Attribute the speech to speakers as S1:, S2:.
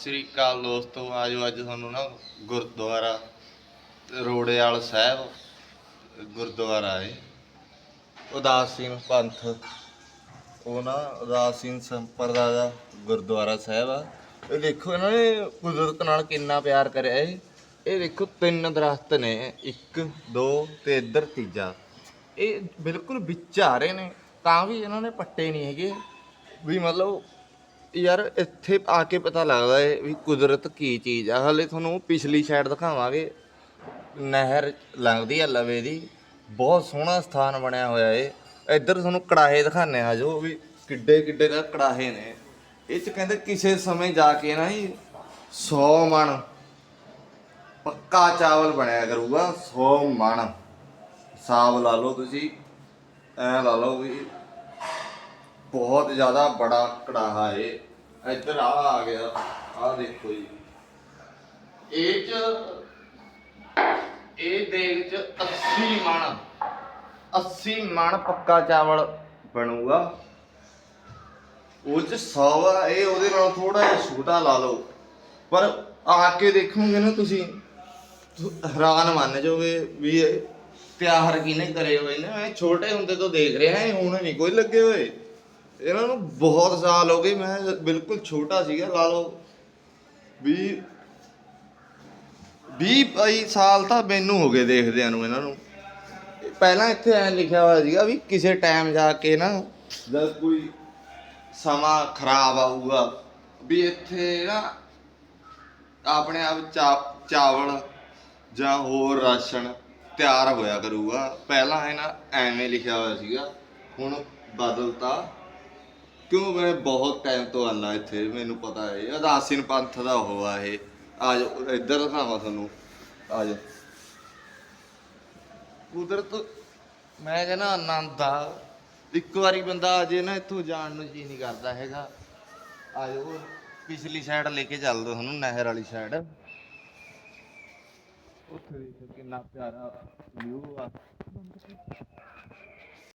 S1: ਸ੍ਰੀ ਅਕਾਲ ਦੋਸਤੋ, ਆਜੋ ਅੱਜ ਤੁਹਾਨੂੰ ਨਾ ਗੁਰਦੁਆਰਾ ਰੋੜੇਵਾਲ ਸਾਹਿਬ ਗੁਰਦੁਆਰਾ ਹੈ। ਉਦਾਸੀਨ ਪੰਥ, ਉਹ ਨਾ ਉਦਾਸੀਨ ਸੰਪਰਦਾ ਦਾ ਗੁਰਦੁਆਰਾ ਸਾਹਿਬ ਆ। ਇਹ ਦੇਖੋ ਇਹਨਾਂ ਨੇ ਕੁਦਰਤ ਨਾਲ ਕਿੰਨਾ ਪਿਆਰ ਕਰਿਆ ਹੈ ਇਹ ਦੇਖੋ ਤਿੰਨ ਦਰਖਤ ਨੇ, ਇੱਕ, ਦੋ ਤੇ ਇੱਧਰ ਤੀਜਾ। ਇਹ ਬਿਲਕੁਲ ਵਿੱਚ ਆ ਰਹੇ ਨੇ, ਤਾਂ ਵੀ ਇਹਨਾਂ ਨੇ ਪੱਟੇ ਨਹੀਂ ਹੈਗੇ। ਵੀ ਮਤਲਬ ਯਾਰ, ਇੱਥੇ ਆ ਕੇ ਪਤਾ ਲੱਗਦਾ ਹੈ ਵੀ ਕੁਦਰਤ ਕੀ ਚੀਜ਼ ਆ। ਹਲੇ ਤੁਹਾਨੂੰ ਪਿਛਲੀ ਸਾਈਡ ਦਿਖਾਵਾਂਗੇ। ਨਹਿਰ ਲੰਘਦੀ ਆ ਲਵੇ ਦੀ। ਬਹੁਤ ਸੋਹਣਾ ਸਥਾਨ ਬਣਿਆ ਹੋਇਆ ਏ। ਇੱਧਰ ਤੁਹਾਨੂੰ ਕੜਾਹੇ ਦਿਖਾਣੇ ਆ ਜੋ ਵੀ ਕਿੱਡੇ ਕਿੱਡੇ ਦਾ ਕੜਾਹੇ ਨੇ। ਇਹ ਚ ਕਹਿੰਦੇ ਕਿਸੇ ਸਮੇਂ ਜਾ ਕੇ ਨਾ ਜੀ 100 ਮਣ ਪੱਕਾ ਚਾਵਲ ਬਣਿਆ ਕਰੂਗਾ। 100 ਮਣ। ਹਿਸਾਬ ਲਾ ਲਓ ਤੁਸੀਂ। ਐ ਲਾ ਲਓ ਵੀ ਬਹੁਤ ਜ਼ਿਆਦਾ ਬੜਾ ਕੜਾਹਾ ਏ। ਇੱਧਰ ਆ ਆ ਗਿਆ। ਆ ਦੇਖੋ ਜੀ। ਇਹ ਚ, ਇਹ ਦੇਗ ਚ 80 ਮਣ 80 ਮਣ ਪੱਕਾ ਚਾਵਲ ਬਣੂਗਾ। ਉਹ ਚ 100 ਆ, ਇਹ ਉਹਦੇ ਨਾਲ ਥੋੜਾ ਜਿਹਾ ਛੋਟਾ ਲਾ ਲਓ। ਪਰ ਆ ਕੇ ਦੇਖੋਗੇ ਨਾ ਤੁਸੀਂ, ਹੈਰਾਨ ਮੰਨ ਜਾਓਗੇ ਵੀ ਤਿਆਰ ਕਿਹਨੇ ਕਰੇ ਹੋਏ ਨੇ। ਮੈਂ ਛੋਟੇ ਹੁੰਦੇ ਤੋਂ ਦੇਖ ਰਿਹਾ, ਇਹ ਹੁਣ ਨਹੀਂ ਕੋਈ ਲੱਗੇ ਹੋਏ। ਇਹਨਾਂ ਨੂੰ ਬਹੁਤ ਸਾਲ ਹੋ ਗਏ, ਮੈਂ ਬਿਲਕੁਲ ਛੋਟਾ ਸੀਗਾ, ਲਾ ਲਓ ਵੀ 20 22 ਸਾਲ ਤਾਂ ਮੈਨੂੰ ਹੋ ਗਏ ਦੇਖਦਿਆਂ ਨੂੰ ਇਹਨਾਂ ਨੂੰ। ਪਹਿਲਾਂ ਇੱਥੇ ਐ ਲਿਖਿਆ ਹੋਇਆ ਸੀਗਾ ਵੀ ਕਿਸੇ ਟਾਈਮ ਜਾ ਕੇ ਨਾ ਜਦ ਕੋਈ ਸਮਾਂ ਖਰਾਬ ਆਊਗਾ, ਵੀ ਇੱਥੇ ਨਾ ਆਪਣੇ ਆਪ ਚਾ- ਚਾਵਲ ਜਾਂ ਹੋਰ ਰਾਸ਼ਨ ਤਿਆਰ ਹੋਇਆ ਕਰੂਗਾ। ਪਹਿਲਾਂ ਇਹ ਨਾ ਐਵੇਂ ਲਿਖਿਆ ਹੋਇਆ ਸੀਗਾ, ਹੁਣ ਬਦਲਤਾ। ਕਿਉਂ ਮੈਂ ਬਹੁਤ ਟਾਈਮ ਤੋਂ ਆਉਂਦਾ ਇੱਥੇ, ਮੈਨੂੰ ਪਤਾ ਹੈ ਅਦਾਸੀਨ ਪੰਥ ਦਾ ਉਹ ਆ ਇਹ। ਆ ਜਾਓ, ਇੱਧਰ ਦਿਖਾਵਾਂ ਤੁਹਾਨੂੰ। ਆ ਜਾਓ। ਕੁਦਰਤ, ਮੈਂ ਕਹਿੰਦਾ ਆਨੰਦ ਆ। ਇੱਕ ਵਾਰੀ ਬੰਦਾ ਆ ਜੇ ਨਾ, ਇੱਥੋਂ ਜਾਣ ਨੂੰ ਜੀ ਨਹੀਂ ਕਰਦਾ ਹੈਗਾ। ਆ ਜਾਓ ਪਿਛਲੀ ਸਾਈਡ ਲੈ ਕੇ ਚੱਲਦਾ ਤੁਹਾਨੂੰ ਨਹਿਰ ਵਾਲੀ ਸਾਈਡ ਉੱਥੇ ਦੇਖੋ ਕਿੰਨਾ ਪਿਆਰਾ ਵਿਊ ਆ।